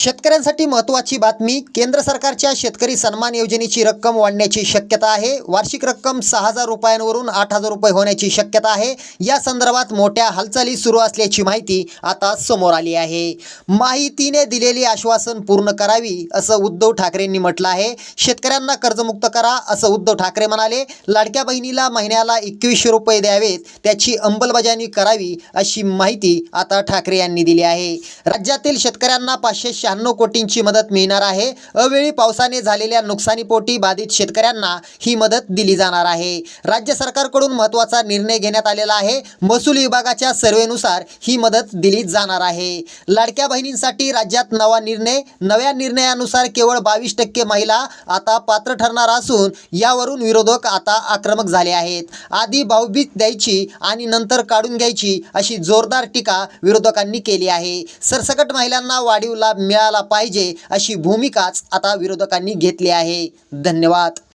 शेतकऱ्यांसाठी महत्त्वाची बातमी केंद्र सरकारच्या शेतकरी सन्मान योजनेची रक्कम वाढण्याची शक्यता आहे. वार्षिक रक्कम सहा हजार रुपयांवरून आठ हजार रुपये होण्याची शक्यता आहे. या संदर्भात मोठ्या हालचाली सुरू असल्याची माहिती आता समोर आली आहे. माहितीने दिलेली आश्वासन पूर्ण करावी असं उद्धव ठाकरेंनी म्हटलं आहे. शेतकऱ्यांना कर्जमुक्त करा असं उद्धव ठाकरे म्हणाले. लाडक्या बहिणीला महिन्याला एकवीसशे रुपये द्यावेत त्याची अंमलबजावणी करावी अशी माहिती आता ठाकरे यांनी दिली आहे. राज्यातील शेतकऱ्यांना पाचशे शहाण्णव कोटींची मदत मिळणार आहे. अवेळी पावसाने झालेल्या नुकसानीपोटी बाधित शेतकऱ्यांना ही मदत दिली जाणार आहे. राज्य सरकारकडून महत्त्वाचा निर्णय घेण्यात आलेला आहे. महसूल विभागाच्या सर्वेनुसार ही मदत दिली जाणार आहे. लाडक्या बहिणींसाठी राज्यात नवा निर्णय नव्या निर्णयानुसार केवळ बावीस टक्के महिला आता पात्र ठरणार असून यावरून विरोधक आता आक्रमक झाले आहेत. आधी भाऊबीज द्यायची आणि नंतर काढून घ्यायची अशी जोरदार टीका विरोधकांनी केली आहे. सरसकट महिलांना वाढीव लाभ मिळाला पाहिजे अशी भूमिकाच आता विरोधकांनी घेतली आहे. धन्यवाद.